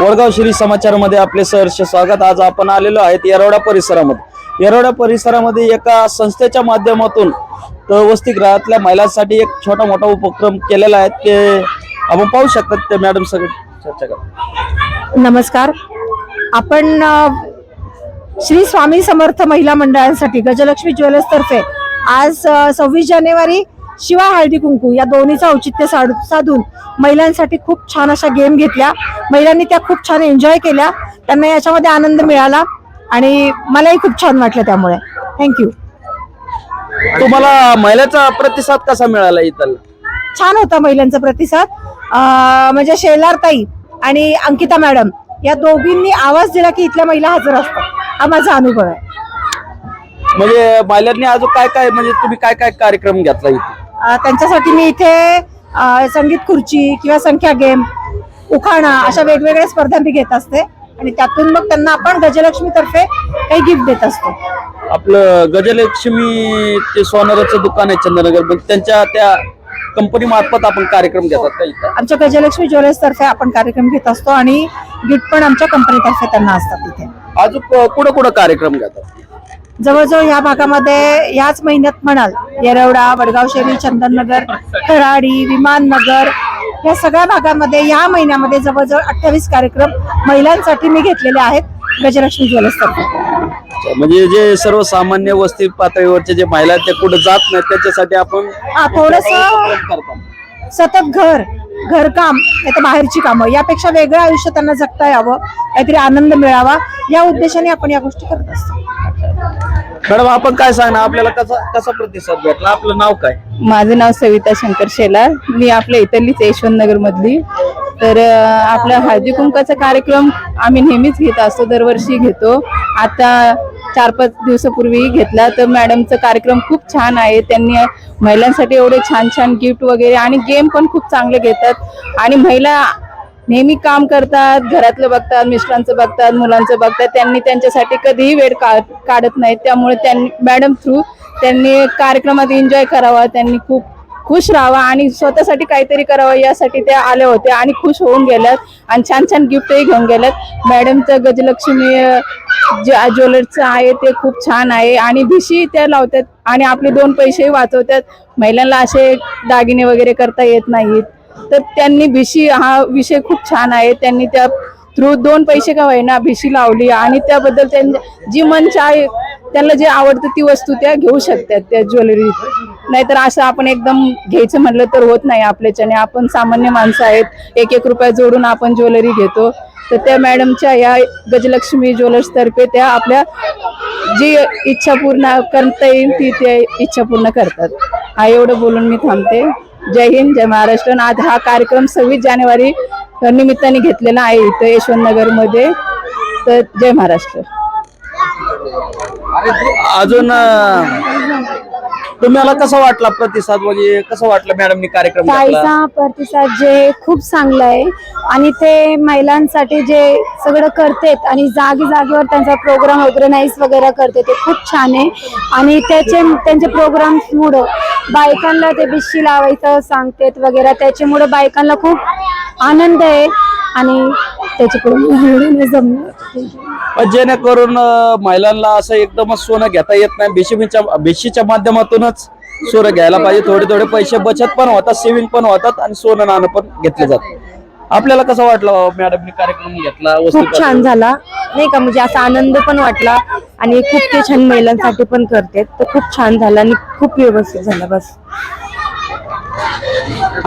वडगाव श्री समाचारमध्ये आपले सहर्ष स्वागत. आज आपण आलेलो आहेत येरवडा परिसरामध्ये. येरवडा परिसरामध्ये एका संस्थेच्या माध्यमातून तर वसतिगृहातल्या महिलांसाठी एक छोटा मोठा उपक्रम केलेला आहे. ते आपण पाहू शकतात ते मॅडम सगळे. चर्चा करा. नमस्कार. आपण श्री स्वामी समर्थ महिला मंडळांसाठी गजलक्ष्मी ज्वेलर्स तर्फे आज सव्वीस जानेवारी शिवा हळदी कुंकू या दोन्हीचं औचित्य साध- साधून महिलांसाठी खूप छान अशा गेम घेतल्या. महिलांनी त्या खूप छान एन्जॉय केल्या. त्यांना याच्यामध्ये आनंद मिळाला आणि मलाही खूप छान वाटलं त्यामुळे. थँक्यू तुम्हाला महिलाचा प्रतिसाद कसा मिळाला इथं? छान होता महिलांचा प्रतिसाद. म्हणजे शेलार ताई आणि अंकिता मॅडम या दोघींनी आवाज दिला की इथल्या महिला हजर असतात. हा माझा अनुभव आहे. म्हणजे महिलांनी अजून काय काय म्हणजे तुम्ही काय काय कार्यक्रम घेतला इथे? त्यांच्यासाठी मी इथे संगीत खुर्ची किंवा संख्या गेम उखाणा अशा वेगवेगळ्या स्पर्धा मी घेत असते. आणि त्यातून मग त्यांना आपण गजलक्ष्मी तर्फे काही गिफ्ट देत असतो. आपलं गजलक्ष्मी ते सोनाराचं दुकान आहे चंद्रनगर पण त्यांच्या त्या कंपनी मार्फत आपण कार्यक्रम घेतात का इथं? आमच्या गजलक्ष्मी ज्वेलर्स तर्फे आपण कार्यक्रम घेत असतो आणि गिफ्ट पण आमच्या कंपनीतर्फे त्यांना असतात इथे. अजून कुठं कुठं कार्यक्रम घेतात? जवळजवळ या भागामध्ये याच महिन्यात म्हणाल येरवडा वडगाव शहरी चंदननगर खराडी विमाननगर या सगळ्या भागामध्ये या महिन्यामध्ये जवळजवळ अठ्ठावीस कार्यक्रम महिलांसाठी मी घेतलेले आहेत गजलक्ष्मी ज्वेलर्स तर्फे. अच्छा, म्हणजे जे सर्वसामान्य वस्ती पातळीवरचे जे महिला आहेत, ते कुठे जात नाहीत त्याच्यासाठी आपण थोडस सतत घर घरकाम नाही बाहेरची कामं यापेक्षा वेगळं आयुष्य त्यांना जगता यावं काहीतरी आनंद मिळावा या उद्देशाने आपण या गोष्टी करत असतो. मॅडम आपण काय सांगणार? आपल्याला कसा कसा प्रतिसाद भेटला? आपलं नाव काय? माझं नाव सविता शंकर शेला मी आपल्या इथलीच यशवंतनगर मधली तर आपला हळदी कुंकाचा कार्यक्रम आम्ही नेहमीच घेत असतो दरवर्षी घेतो. आता चार पाच दिवसापूर्वी घेतला. तर मॅडमचा कार्यक्रम खूप छान आहे. त्यांनी महिलांसाठी एवढे छान छान गिफ्ट वगैरे आणि गेम पण खूप चांगले घेतात. आणि महिला नेहमी काम करतात घरातलं बघतात मिस्टरांचं बघतात मुलांचं बघतात. त्यांनी त्यांच्यासाठी कधीही वेळ का काढत नाहीत. त्यामुळे त्यांनी मॅडम थ्रू त्यांनी कार्यक्रमात एन्जॉय करावा त्यांनी खूप खुश राहावा आणि स्वतःसाठी काहीतरी करावं यासाठी त्या आल्या होत्या आणि खुश होऊन गेल्यात आणि छान छान गिफ्टही घेऊन गेल्यात. मॅडमचं गजलक्ष्मी जे ज्वेलर्सचं आहे ते खूप छान आहे आणि भिशी त्या लावतात आणि आपले दोन पैसेही वाचवतात. महिलांना असे दागिने वगैरे करता येत नाहीत. तर त्यांनी भिशी हा विषय खूप छान आहे. त्यांनी त्या थ्रू दोन पैसे का होईना भिशी लावली आणि त्याबद्दल त्यांच्या जी मंच आहे त्यांना जे आवडतं ती वस्तू त्या घेऊ शकतात त्या ज्वेलरी. नाहीतर असं आपण एकदम घ्यायचं म्हणलं तर होत नाही आपल्याच्याने. आपण सामान्य माणसं आहेत. एक एक रुपया जोडून आपण ज्वेलरी घेतो. तर त्या मॅडमच्या या गजलक्ष्मी ज्वेलर्सतर्फे त्या आपल्या जी इच्छा पूर्ण करता येईल ती ते इच्छा पूर्ण करतात. हा एवढं बोलून मी थांबते. जय हिंद जय महाराष्ट्र. आणि आज हा कार्यक्रम सव्वीस जानेवारी निमित्ताने घेतलेला आहे इथं यशवंतनगरमध्ये तर जय महाराष्ट्र. अजून तुम्हाला कसा वाटला प्रतिसाद? म्हणजे कसं वाटलं मॅडमनी कार्यक्रम घेतला? प्रतिसाद जे खूप चांगला आहे. आणि ते महिलांसाठी जे सगळं करतेत आणि जागी जागेवर त्यांचा प्रोग्राम ऑर्गनाईज वगैरे करते ते खूप छान आहे. आणि त्याचे त्यांचे प्रोग्राम्स मुळे बायकांना ते बिशी लावायचं सांगतेत वगैरे त्याच्यामुळे बायकांना खूप आनंद आहे. आणि त्याच्याकडून पण जेणेकरून महिलांना असं एकदमच सोनं घेता येत नाही. भिशीच्या भिशीच्या माध्यमातूनच सोनं घ्यायला पाहिजे. थोडे थोडे पैसे बचत पण होतात सेव्हिंग पण होतात आणि सोनं नाणं पण घेतले जातात. आपल्याला कसं वाटलं मॅडमनी कार्यक्रम घेतला खूप छान झाला. नाही का म्हणजे असा आनंद पण वाटला आणि खूप ते छान महिलांसाठी पण करते तर खूप छान झालं आणि खूप व्यवस्थित झालं बस.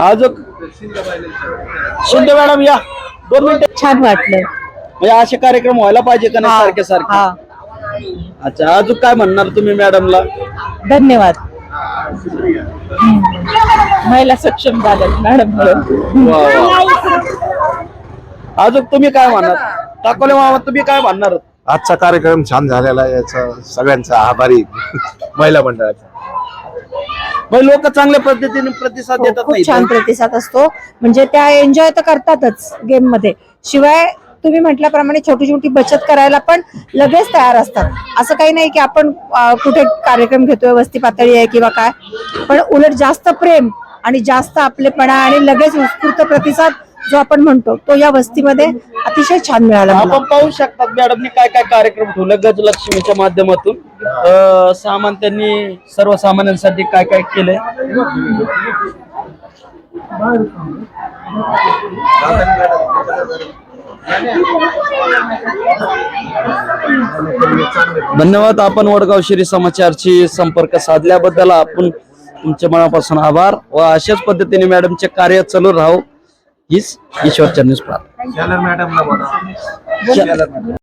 अजून? शिंदे मॅडम या. दोन मिनिटं. छान वाटलं. म्हणजे असे कार्यक्रम व्हायला पाहिजे का नाही सारखे सारखे? अच्छा अजून काय म्हणणार तुम्ही मॅडमला? धन्यवाद. महिला सक्षम झाल्यात मॅडम वा वा. अजून तुम्ही काय म्हणणार? टाकोले मामा तुम्ही काय म्हणणार? आजचा कार्यक्रम छान झालेला आहे. याचा सगळ्यांचा आभारी महिला मंडळाचा. मग लोक चांगल्या पद्धतीने प्रतिसाद हो, देतात खूप नाही छान प्रतिसाद असतो. म्हणजे त्या एन्जॉय तर करतातच गेममध्ये शिवाय तुम्ही म्हटल्याप्रमाणे छोटी छोटी बचत करायला पण लगेच तयार असतात. असं काही नाही की आपण अं, कुठे कार्यक्रम घेतोय वस्ती पातळी आहे किंवा काय. पण उलट जास्त प्रेम आणि जास्त आपलेपणा आणि लगेच उत्स्फूर्त प्रतिसाद जो आपण म्हणतो तो या वस्तीमध्ये अतिशय छान मिळाला मला. आपण पाहू शकतात मॅडमनी काय काय कार्यक्रम ठेवले गजलक्ष्मीच्या माध्यमातून. अं, सामान त्यांनी सर्वसामान्यांसाठी काय काय केलंय? धन्यवाद. आपण वडगाव श्री समाचारशी संपर्क साधल्याबद्दल आपण तुमच्या मनापासून आभार व अशाच पद्धतीने मॅडमचे कार्य चालू राहू. हीच ईश्वरच्या प्रार्थना मॅडमला बोला